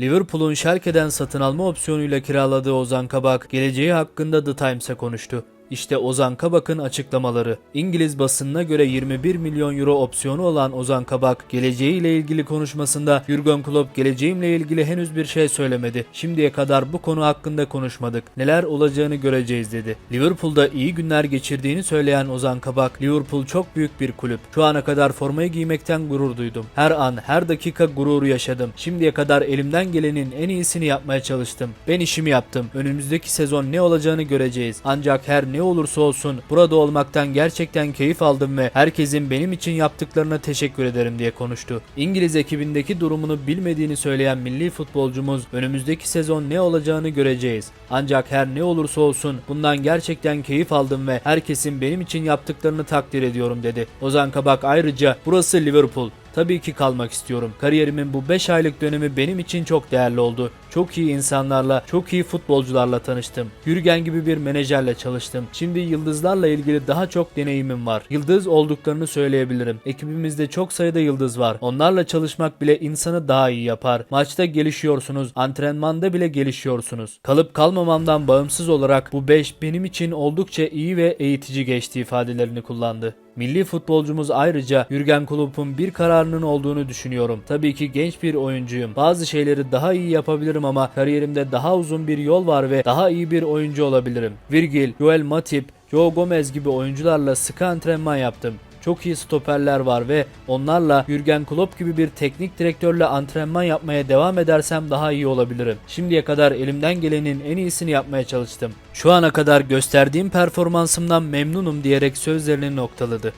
Liverpool'un Schalke'den satın alma opsiyonuyla kiraladığı Ozan Kabak, geleceği hakkında The Times'e konuştu. İşte Ozan Kabak'ın açıklamaları. İngiliz basınına göre 21 milyon euro opsiyonu olan Ozan Kabak, geleceğiyle ilgili konuşmasında Jurgen Klopp geleceğimle ilgili henüz bir şey söylemedi. Şimdiye kadar bu konu hakkında konuşmadık. Neler olacağını göreceğiz dedi. Liverpool'da iyi günler geçirdiğini söyleyen Ozan Kabak, Liverpool çok büyük bir kulüp. Şu ana kadar formayı giymekten gurur duydum. Her an, her dakika gururu yaşadım. Şimdiye kadar elimden gelenin en iyisini yapmaya çalıştım. Ben işimi yaptım. Önümüzdeki sezon ne olacağını göreceğiz. Ancak her ne olursa olsun burada olmaktan gerçekten keyif aldım ve herkesin benim için yaptıklarına teşekkür ederim diye konuştu. İngiliz ekibindeki durumunu bilmediğini söyleyen milli futbolcumuz önümüzdeki sezon ne olacağını göreceğiz. Ancak her ne olursa olsun bundan gerçekten keyif aldım ve herkesin benim için yaptıklarını takdir ediyorum dedi. Ozan Kabak ayrıca burası Liverpool. Tabii ki kalmak istiyorum. Kariyerimin bu 5 aylık dönemi benim için çok değerli oldu. Çok iyi insanlarla, çok iyi futbolcularla tanıştım. Jürgen gibi bir menajerle çalıştım. Şimdi yıldızlarla ilgili daha çok deneyimim var. Yıldız olduklarını söyleyebilirim. Ekibimizde çok sayıda yıldız var. Onlarla çalışmak bile insanı daha iyi yapar. Maçta gelişiyorsunuz, antrenmanda bile gelişiyorsunuz. Kalıp kalmamamdan bağımsız olarak bu 5 benim için oldukça iyi ve eğitici geçti ifadelerini kullandı. Milli futbolcumuz ayrıca Jürgen Klopp'un bir kararının olduğunu düşünüyorum. Tabii ki genç bir oyuncuyum. Bazı şeyleri daha iyi yapabilirim ama kariyerimde daha uzun bir yol var ve daha iyi bir oyuncu olabilirim. Virgil, Joel Matip, Joe Gomez gibi oyuncularla sıkı antrenman yaptım. Çok iyi stoperler var ve onlarla Jürgen Klopp gibi bir teknik direktörle antrenman yapmaya devam edersem daha iyi olabilirim. Şimdiye kadar elimden gelenin en iyisini yapmaya çalıştım. Şu ana kadar gösterdiğim performansımdan memnunum diyerek sözlerini noktaladı.